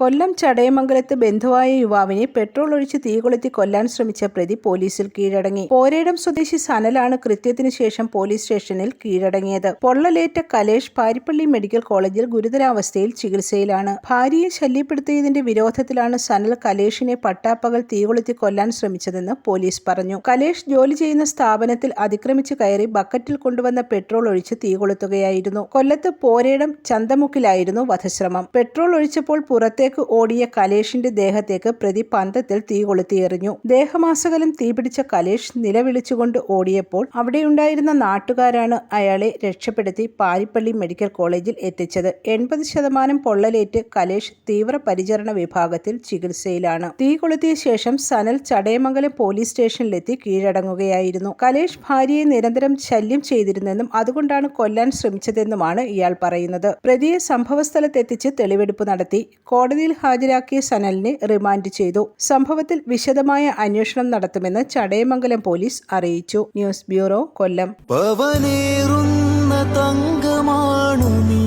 കൊല്ലം ചടയമംഗലത്ത് ബന്ധുവായ യുവാവിനെ പെട്രോൾ ഒഴിച്ച് തീ കൊളുത്തി കൊല്ലാൻ ശ്രമിച്ച പ്രതി പോലീസിൽ കീഴടങ്ങി. പോരേടം സ്വദേശി സനലാണ് കൃത്യത്തിനു ശേഷം പോലീസ് സ്റ്റേഷനിൽ കീഴടങ്ങിയത്. പൊള്ളലേറ്റ കലേഷ് പാരിപ്പള്ളി മെഡിക്കൽ കോളേജിൽ ഗുരുതരാവസ്ഥയിൽ ചികിത്സയിലാണ്. ഭാര്യയെ ശല്യപ്പെടുത്തിയതിന്റെ വിരോധത്തിലാണ് സനൽ കലേഷിനെ പട്ടാപ്പകൽ തീ കൊളുത്തി കൊല്ലാൻ ശ്രമിച്ചതെന്ന് പോലീസ് പറഞ്ഞു. കലേഷ് ജോലി ചെയ്യുന്ന സ്ഥാപനത്തിൽ അതിക്രമിച്ച് കയറി ബക്കറ്റിൽ കൊണ്ടുവന്ന പെട്രോൾ ഒഴിച്ച് തീ കൊളുത്തുകയായിരുന്നു. കൊല്ലത്ത് പോരേടം ചന്തമുക്കിലായിരുന്നു വധശ്രമം. പെട്രോൾ ഒഴിച്ചപ്പോൾ പുറത്തേക്ക് ഓടിയ കലേഷിന്റെ ദേഹത്തേക്ക് പ്രതി പന്തത്തിൽ തീ കൊളുത്തിയെറിഞ്ഞു ദേഹമാസകലം തീപിടിച്ച കലേഷ് നിലവിളിച്ചുകൊണ്ട് ഓടിയപ്പോൾ അവിടെയുണ്ടായിരുന്ന നാട്ടുകാരാണ് അയാളെ രക്ഷപ്പെടുത്തി പാരിപ്പള്ളി മെഡിക്കൽ കോളേജിൽ എത്തിച്ചത്. എൺപത് ശതമാനം പൊള്ളലേറ്റ് കലേഷ് തീവ്രപരിചരണ വിഭാഗത്തിൽ ചികിത്സയിലാണ്. തീ കൊളുത്തിയ ശേഷം സനൽ ചടയമംഗലം പോലീസ് സ്റ്റേഷനിലെത്തി കീഴടങ്ങുകയായിരുന്നു. കലേഷ് ഭാര്യയെ നിരന്തരം ശല്യം ചെയ്തിരുന്നെന്നും അതുകൊണ്ടാണ് കൊല്ലാൻ ശ്രമിച്ചതെന്നുമാണ് ഇയാൾ പറയുന്നത്. പ്രതിയെ സംഭവസ്ഥലത്തെത്തിച്ച് തെളിവെടുപ്പ് നടത്തി. കോടതിയിൽ ഹാജരാക്കിയ സനലിനെ റിമാൻഡ് ചെയ്തു. സംഭവത്തിൽ വിശദമായ അന്വേഷണം നടത്തുമെന്ന് ചടയമംഗലം പോലീസ് അറിയിച്ചു. News bureau Kollam. തങ്കമാണു നീ.